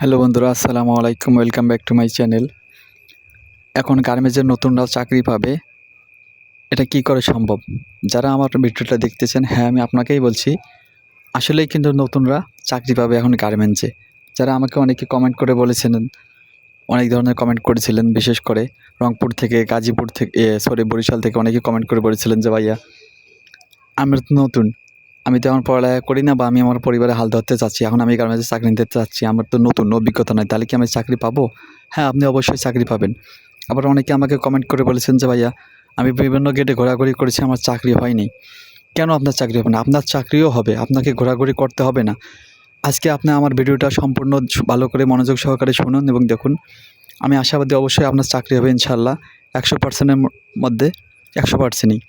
Hello বন্ধুরা, আসসালামু আলাইকুম welcome back to my channel এখন গার্মেন্টসের নতুনরা চাকরি পাবে, এটা কি করে সম্ভব? যারা আমার ভিডিওটা দেখতেছেন হ্যাঁ আমি আপনাকেই বলছি, আসলেই কিন্তু নতুনরা চাকরি পাবে এখন গার্মেন্টসে। যারা আমাকে অনেকে কমেন্ট করে বলেছিলেন অনেক ধরনের কমেন্ট করেছিলেন, বিশেষ করে রংপুর থেকে, গাজীপুর থেকে সরি বরিশাল থেকে অনেকে কমেন্ট করে বলেছিলেন যে, ভাইয়া, আমরা নতুন। আমি তো এখন পড়ালেখা করি না বা আমি আমার পরিবারে হাল ধরতে চাচ্ছি, এখন আমি গার্মেন্টসে চাকরি নিতে চাচ্ছি, আমার তো নতুন অভিজ্ঞতা নয় তাহলে কি আমি চাকরি পাবো? হ্যাঁ আপনি অবশ্যই চাকরি পাবেন। আবার অনেকে আমাকে কমেন্ট করে বলেছেন যে, ভাইয়া, আমি বিভিন্ন গেটে ঘোরাঘুরি করেছি, আমার চাকরি হয়নি। কেন আপনার চাকরি হবে না? আপনার চাকরিও হবে, আপনাকে ঘোরাঘুরি করতে হবে না। আজকে আপনি আমার ভিডিওটা সম্পূর্ণ ভালো করে মনোযোগ সহকারে শুনুন এবং দেখুন। আমি আশাবাদী অবশ্যই আপনার চাকরি হবে ইনশাল্লাহ একশো পার্সেন্টের মধ্যে, একশো পার্সেন্টই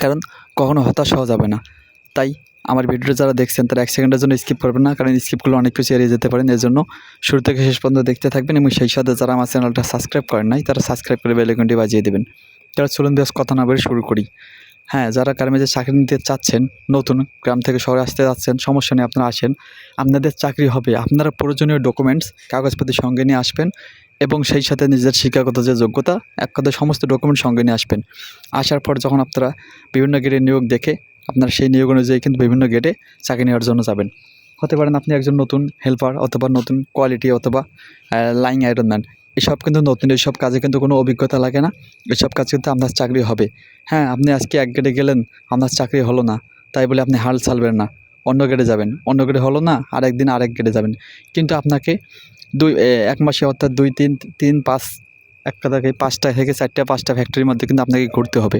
কারণ কখনো হতাশ হওয়া যাবে না। তাই আমার ভিডিওটা যারা দেখছেন তারা এক সেকেন্ডের জন্য স্কিপ করবেন না, কারণ স্কিপগুলো অনেক কিছু এড়িয়ে যেতে পারেন। এর জন্য শুরু থেকে শেষ পর্যন্ত দেখতে থাকবেন এবং সেই সাথে যারা আমার চ্যানেলটা সাবস্ক্রাইব করেন নাই, তারা সাবস্ক্রাইব করে বেলাইকনটি বাজিয়ে দেবেন। তারা চলুন বেশ কথা না বলে শুরু করি। হ্যাঁ যারা গার্মেন্টে চাকরি নিতে চাচ্ছেন, নতুন গ্রাম থেকে শহরে আসতে যাচ্ছেন, সমস্যা নেই আপনারা আসেন, আপনাদের চাকরি হবে। আপনারা প্রয়োজনীয় ডকুমেন্টস কাগজপাতি সঙ্গে নিয়ে আসবেন এবং সেই সাথে নিজের শিক্ষাগত যে যোগ্যতা, এক কথা সমস্ত ডকুমেন্ট সঙ্গে নিয়ে আসবেন। আসার পর যখন আপনারা বিভিন্ন গেটে নিয়োগ দেখে আপনার সেই নিয়োগ অনুযায়ী কিন্তু বিভিন্ন গেটে চাকরি নেওয়ার জন্য যাবেন। হতে পারেন আপনি একজন নতুন হেল্পার অথবা নতুন কোয়ালিটি অথবা লাইন আয়রনম্যান এসব কিন্তু নতুন এইসব কাজে কিন্তু কোনো অভিজ্ঞতা লাগে না। এসব কাজ কিন্তু আপনার চাকরি হবে। হ্যাঁ আপনি আজকে এক গেটে গেলেন, আপনার চাকরি হলো না। তাই বলে আপনি হাল ছাড়বেন না। অন্য গেটে যাবেন। অন্য গেটে হলো না আরেক দিন আরেক গেটে যাবেন। কিন্তু আপনাকে দুই এক মাসে অর্থাৎ দুই, তিন তিন, পাঁচ এক কথাকে পাঁচটা থেকে চারটা, পাঁচটা ফ্যাক্টরির মধ্যে কিন্তু আপনাকে ঘুরতে হবে।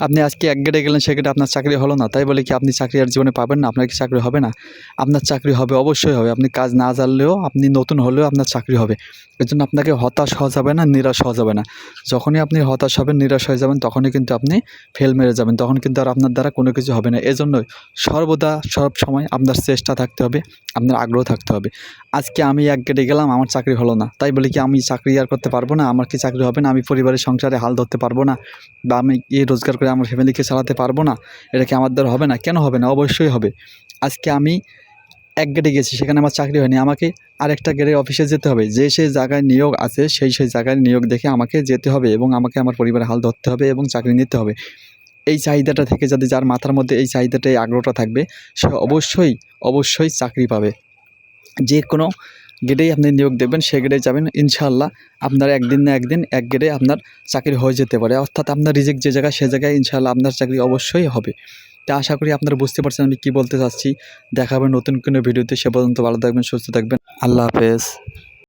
আপনি আজকে এক গেটে গেলেন সে গেটে আপনার চাকরি হলো না। তাই বলে কি আপনি চাকরি আর জীবনে পাবেন না? আপনার কি চাকরি হবে না? আপনার চাকরি হবে, অবশ্যই হবে। আপনি কাজ না জানলেও, আপনি নতুন হলেও আপনার চাকরি হবে। এর জন্য আপনাকে হতাশ হওয়া যাবে না, নিরাশ হওয়া যাবে না। যখনই আপনি হতাশ হবেন, নিরাশ হয়ে যাবেন, তখনই কিন্তু আপনি ফেল মেরে যাবেন। তখন কিন্তু আর আপনার দ্বারা কোনো কিছু হবে না। এজন্য সর্বদা সব সময় আপনার চেষ্টা থাকতে হবে, আপনার আগ্রহ থাকতে হবে। আজকে আমি এক গেটে গেলাম, আমার চাকরি হলো না। তাই বলে কি আমি চাকরি আর করতে পারব না? আমার কি চাকরি হবে না, আমি পরিবারের সংসারে হাল ধরতে পারব না বা আমি কি রোজগার করে আমার ফ্যামিলিকে চালাতে পারব না, এটা কি আমার দ্বারা হবে না? কেন হবে না? অবশ্যই হবে। আজকে আমি এক গেটে গেছি, সেখানে আমার চাকরি হয়নি। আমাকে আরেকটা গেটে অফিসে যেতে হবে। যে সেই জায়গায় নিয়োগ আছে, সেই সেই জায়গায় নিয়োগ দেখে আমাকে যেতে হবে এবং আমাকে আমার পরিবারের হাল ধরতে হবে এবং চাকরি নিতে হবে। এই চাহিদাটা থেকে যদি যার মাথার মধ্যে এই চাহিদাটা এই আগ্রহটা থাকবে, সে অবশ্যই অবশ্যই চাকরি পাবে। যে কোনো গেটেই আপনি নিয়োগ দেবেন, সে গেটে যাবেন, ইনশাআল্লাহ আপনার একদিন না একদিন এক গেটে আপনার চাকরি হয়ে যেতে পারে। অর্থাৎ আপনার রিজেক্ট যে জায়গায়, সে জায়গায় ইনশাআল্লাহ আপনার চাকরি অবশ্যই হবে। তা আশা করি আপনারা বুঝতে পারছেন আমি কী বলতে চাচ্ছি। দেখাবেন নতুন কোনো ভিডিওতে সে পর্যন্ত ভালো থাকবেন, সুস্থ থাকবেন। আল্লাহ হাফেজ।